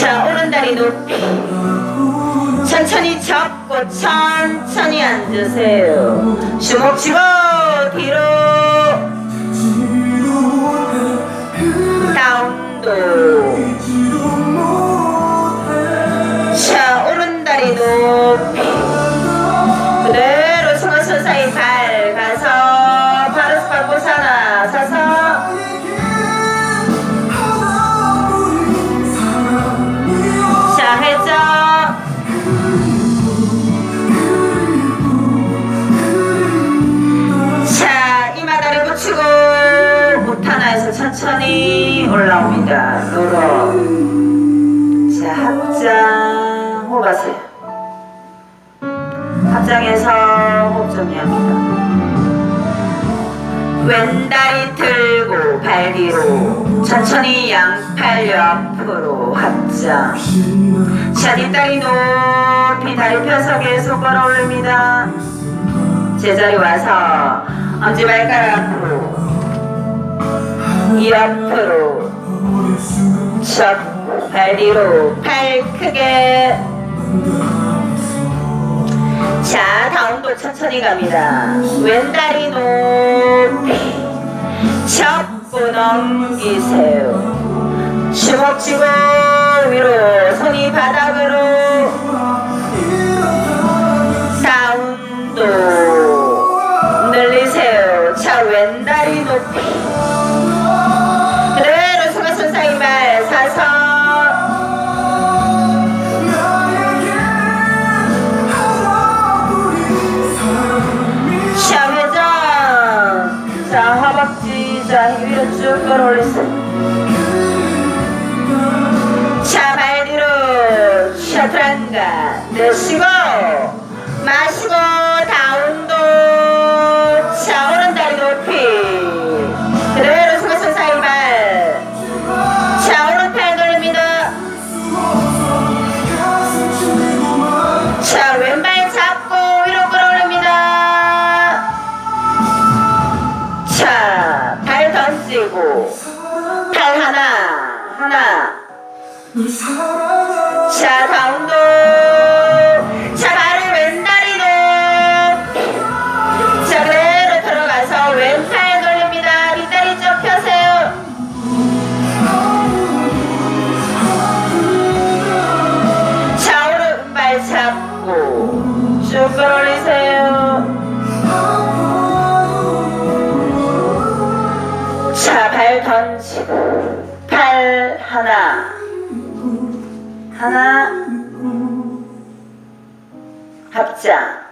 자 오른다리 높이? 천천히 접고 천천히 앉으세요. 주먹 쥐고 뒤로 천천히 올라옵니다. 노로. 자 합장 호흡하세요. 합장에서 호흡 정리합니다. 왼다리 들고 발 뒤로 천천히 양팔 옆으로 합장. 자 뒷다리 높이 다리 펴서 계속 걸어 올립니다. 제자리 와서 엄지발가락으로 옆으로 접발 뒤로 팔 크게. 자 다운도 천천히 갑니다. 왼다리 높이. 접고 넘기세요. 주먹 쥐고 위로 손이 바닥 자 위로 쭉 끌어올리세요. 자, 발 뒤로 셔트란가 내쉬고 마시고 발 던지고 팔 하나 하나 자, 다운도. 자, 발을 왼다리로. 자, 그대로 들어가서 왼팔 돌립니다. 뒷다리 쭉 펴세요. 자, 오른 발 잡고 쭉 끌어올리세요. 하나. 하나. 합장.